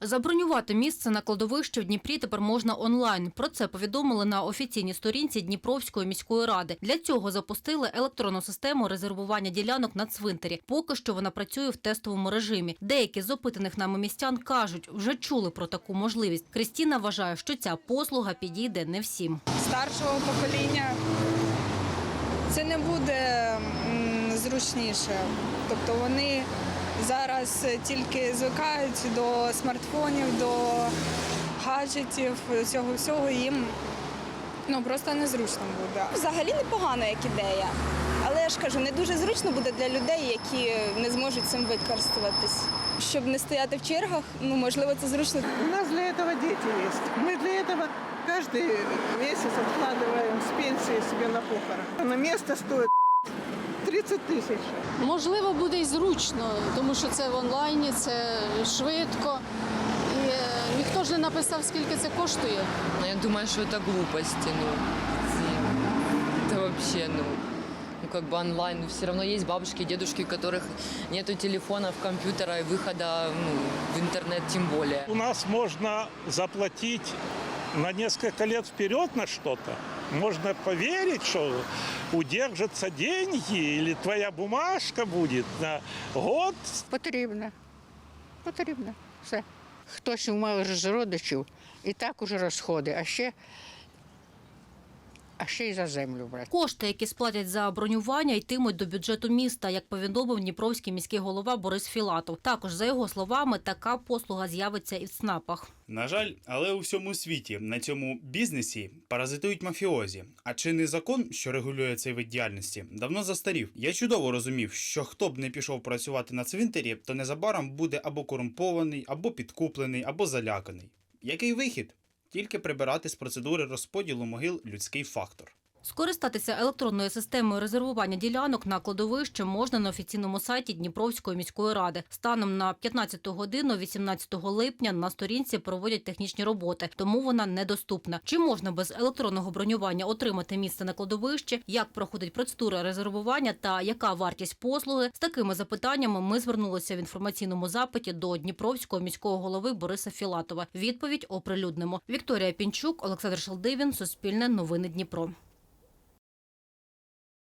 Забронювати місце на кладовищі в Дніпрі тепер можна онлайн. Про це повідомили на офіційній сторінці Дніпровської міської ради. Для цього запустили електронну систему резервування ділянок на цвинтарі. Поки що вона працює в тестовому режимі. Деякі з опитаних нами містян кажуть, вже чули про таку можливість. Крістіна вважає, що ця послуга підійде не всім. старшого покоління це не буде зручніше. Тобто вони зараз тільки звикають до смартфонів, до гаджетів, цього всього їм ну, просто незручно буде. Взагалі непогано як ідея. Але я ж кажу, не дуже зручно буде для людей, які не зможуть цим використовуватись. Щоб не стояти в чергах, ну можливо, це зручно У нас для этого дети есть. Мы для этого каждый месяц откладываем с пенсии себе на похорон. На место стоит 30 тысяч. Можливо, буде і зручно, тому що це в онлайні, це швидко. І е, ніхто ж не написав, скільки це коштує. Ну, Я думаю, что это глупости, ну, ці- это вообще, ну, ну, как бы онлайн, ну, все равно есть бабушки и дедушки, у которых нету телефонов, компьютера и выхода ну, в интернет тем более. У нас можно заплатить на несколько лет вперед на что-то. Можно поверить, что удержатся деньги или твоя бумажка будет на год Потрібно. Потрібно. Все. Хтось у з родичів і так уже розходи, а ще, а ще й за землю брати. Кошти, які сплатять за бронювання, йтимуть до бюджету міста, як повідомив Дніпровський міський голова Борис Філатов. Також за його словами, така послуга з'явиться і в ЦНАПах. На жаль, але у всьому світі на цьому бізнесі паразитують мафіозі. А чинний закон, що регулює цей вид діяльності, давно застарів. Я чудово розумів, що хто б не пішов працювати на цвинтарі, то незабаром буде або корумпований, або підкуплений, або заляканий. Який вихід? Тільки прибирати з процедури розподілу могил людський фактор. Скористатися електронною системою резервування ділянок на кладовище можна на офіційному сайті Дніпровської міської ради. Станом на 15 годину 18 липня на сторінці проводять технічні роботи, тому вона недоступна. Чи можна без електронного бронювання отримати місце на кладовищі, як проходить процедура резервування та яка вартість послуги? З такими запитаннями ми звернулися в інформаційному запиті до Дніпровського міського голови Бориса Філатова. Відповідь оприлюднимо. Вікторія Пінчук, Олександр Шалдивін, Суспільне новини Дніпро.